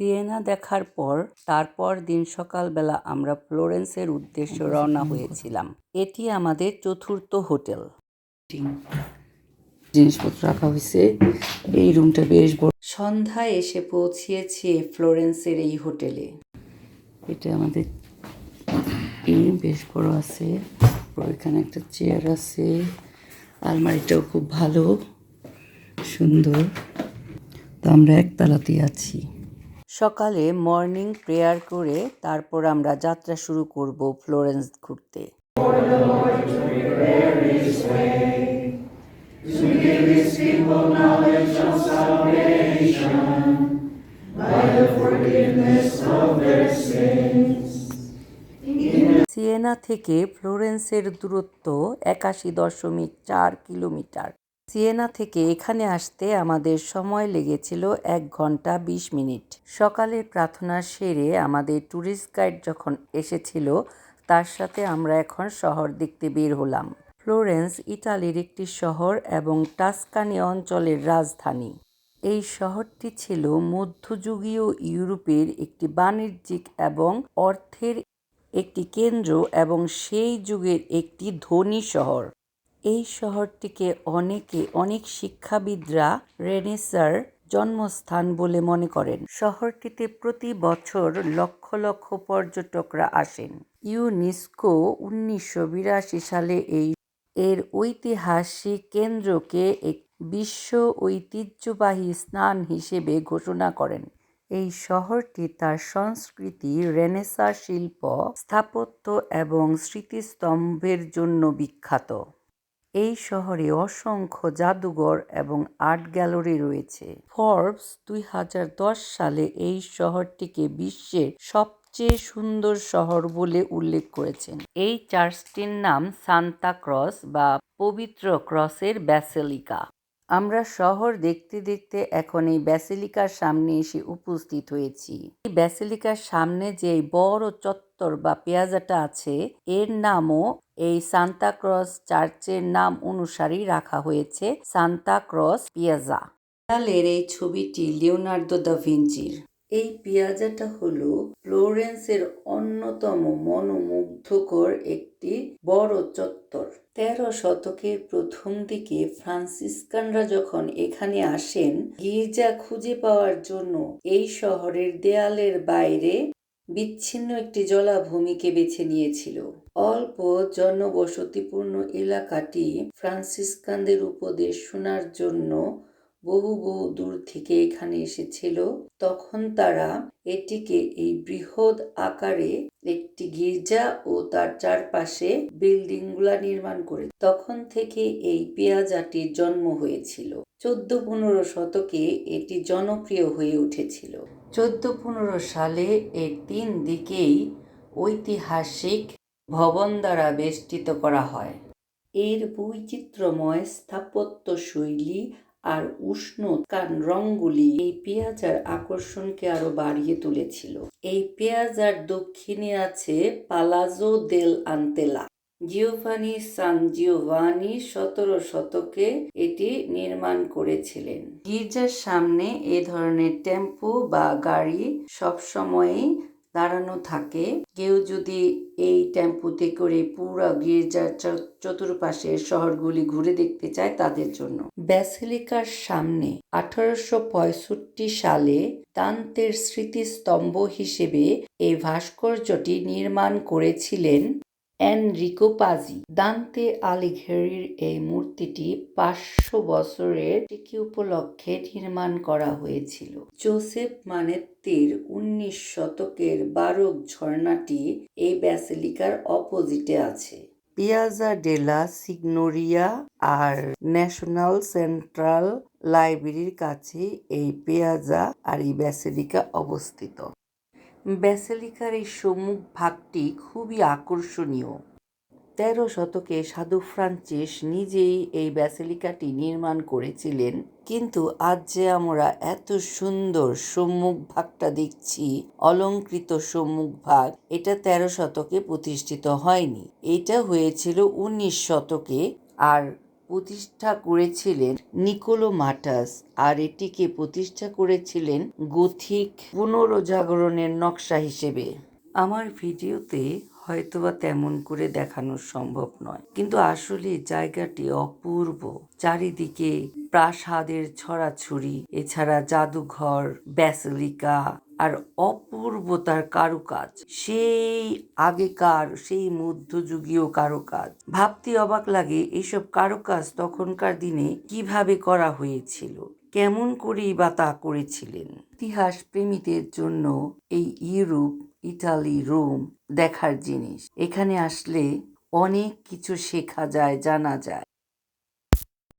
Siena দেখার পর, তারপর দিন সকালবেলা আমরা ফ্লোরেন্সের উদ্দেশ্যে রওনা হয়েছিলাম। এটি আমাদের চতুর্থ হোটেল। জিনিসপত্র রাখা হয়েছে। এই রুমটা বেশ বড়। সন্ধ্যায় এসে পৌঁছিয়েছি ফ্লোরেন্সের এই হোটেলে। এটা আমাদের বেশ বড় আছে। এখানে একটা চেয়ার আছে। আলমারিটাও খুব ভালো। সুন্দর। তো আমরা একতলাতে আছি। সকালে মর্নিং প্রেয়ার করে তারপর আমরা যাত্রা শুরু করব ফ্লোরেন্স ঘুরতে। সিয়েনা থেকে ফ্লোরেন্সের দূরত্ব একাশি দশমিক চার কিলোমিটার। সিয়েনা থেকে এখানে আসতে আমাদের সময় লেগেছিল এক ঘণ্টা বিশ মিনিট। সকালের প্রার্থনা সেরে আমাদের ট্যুরিস্ট গাইড যখন এসেছিল, তার সাথে আমরা এখন শহর দেখতে বের হলাম। ফ্লোরেন্স, ইতালির একটি শহর এবং টাস্কানি অঞ্চলের রাজধানী। এই শহরটি ছিল মধ্যযুগীয় ইউরোপের একটি বাণিজ্যিক এবং অর্থের একটি কেন্দ্র এবং সেই যুগের একটি ধনী শহর। এই শহরটিকে অনেকে অনেক শিক্ষাবিদরা রেনেসার জন্মস্থান বলে মনে করেন। শহরটিতে প্রতি বছর লক্ষ লক্ষ পর্যটকরা আসেন। ইউনেস্কো উনিশশো বিরাশি সালে এই এর ঐতিহাসিক কেন্দ্রকে এক বিশ্ব ঐতিহ্যবাহী স্থান হিসেবে ঘোষণা করেন। এই শহরটি তার সংস্কৃতি রেনেসা শিল্প, স্থাপত্য এবং স্মৃতিস্তম্ভের জন্য বিখ্যাত। এই শহরে অসংখ্য জাদুঘর এবং আর্ট গ্যালারি রয়েছে। ফর্বস দুই হাজার দশ সালে এই শহরটিকে বিশ্বের সবচেয়ে সুন্দর শহর বলে উল্লেখ করেছেন। এই চার্চটির নাম সান্তা ক্রস বা পবিত্র ক্রসের ব্যাসেলিকা। আমরা শহর দেখতে দেখতে এখন এই ব্যাসিলিকার সামনে এসে উপস্থিত হয়েছি। এই ব্যাসিলিকার সামনে যে বড় চত্বর বা পেঁয়াজাটা আছে, এর নামও এই সান্তা ক্রস চার্চের নাম অনুসারেই রাখা হয়েছে, সান্তা ক্রস পিয়াজা। দেয়ালের এই ছবিটি লিওনার্দো দা ভিঞ্চির। এই পিয়াজাটা হলো ফ্লোরেন্সের অন্যতম মনোমুগ্ধকর একটি বড় চত্বর। তেরো শতকের প্রথম দিকে ফ্রান্সিসকানরা যখন এখানে আসেন, গির্জা খুঁজে পাওয়ার জন্য এই শহরের দেয়ালের বাইরে বিচ্ছিন্ন একটি জলাভূমিকে বেছে নিয়েছিল। অল্প জনবসতিপূর্ণ এলাকাটি ফ্রান্সিসকানদের উপদেশ শোনার জন্য বহু বহু দূর থেকে এখানে এসেছিল। তখন তারা এটিকে এই বৃহৎ আকারে একটি গির্জা ও তার চারপাশে বিল্ডিংগুলা নির্মাণ করে। তখন থেকে এই পেঁয়াজাটির জন্ম হয়েছিল। চোদ্দ পনেরো শতকে এটি জনপ্রিয় হয়ে উঠেছিল। চোদ্দ পনেরো সালে এর তিন দিকেই ঐতিহাসিক ভবন দ্বারা বেষ্টিত করা হয়। এর বৈচিত্র্যময় স্থাপত্য শৈলী আর উষ্ণ কান রঙগুলি এই পেঁয়াজার আকর্ষণকে আরও বাড়িয়ে তুলেছিল। এই পেঁয়াজার দক্ষিণে আছে Palazzo del Antella. Giovanni San Giovanni সতেরো শতকে এটি নির্মাণ করেছিলেন। গির্জার সামনে এ ধরনের টেম্পো বা গাড়ি সবসময়ই দাঁড়ানো থাকে। কেউ যদি এই টেম্পুতে করে পুরো গির্জার চতুর্পাশের শহরগুলি ঘুরে দেখতে চায় তাদের জন্য। ব্যাসেলিকার সামনে আঠারোশো পঁয়ষট্টি সালে দান্তের স্মৃতিস্তম্ভ হিসেবে এই ভাস্কর্যটি নির্মাণ করেছিলেন এনরিকো পাজি। দান্তে আলিঘেরির এই মূর্তিটি পাঁচশো বছরের টিকি উপলক্ষে নির্মাণ করা হয়েছিল। জোসেফ মানেত্তির উনিশ শতকের বারোক ঝর্ণাটি এই ব্যাসিলিকার অপোজিটে আছে। পিয়াজা ডেলা সিগনোরিয়া আর ন্যাশনাল সেন্ট্রাল লাইব্রেরির কাছে এই পেয়াজা আর এই ব্যাসিলিকা অবস্থিত। ব্যাসিলিকার এই সম্মুখ ভাগটি খুবই আকর্ষণীয়। তেরো শতকে সাধু ফ্রান্সিস নিজেই এই ব্যাসিলিকাটি নির্মাণ করেছিলেন, কিন্তু আজ যে আমরা এত সুন্দর সম্মুখ ভাগটা দেখছি, অলঙ্কৃত সম্মুখ ভাগ, এটা তেরো শতকে প্রতিষ্ঠিত হয়নি। এটা হয়েছিল উনিশ শতকে, আর প্রতিষ্ঠা করেছিলেন নিকোলো মাটাস, আর এটিকে প্রতিষ্ঠা করেছিলেন গথিক পুনরজাগরণের নকশা হিসেবে। আমার ভিডিওতে হয়তোবা তেমন করে দেখানো সম্ভব নয়, কিন্তু আসলে জায়গাটি অপূর্ব। চারিদিকে প্রাসাদের ছড়াছড়ি, এছাড়া জাদুঘর, ব্যাসিলিকা আর অপূর্ব তার কারুকাজ, সেই আগেকার, সেই মধ্যযুগীয় কারুকাজ। ভাবতে অবাক লাগে এইসব কারুকাজ তখনকার দিনে কীভাবে করা হয়েছিল, কেমন করেই বা তা করেছিলেন। ইতিহাস প্রেমীদের জন্য এই ইউরোপ ইটালি রোম দেখার জিনিস। এখানে আসলে অনেক কিছু শেখা যায়, জানা যায়।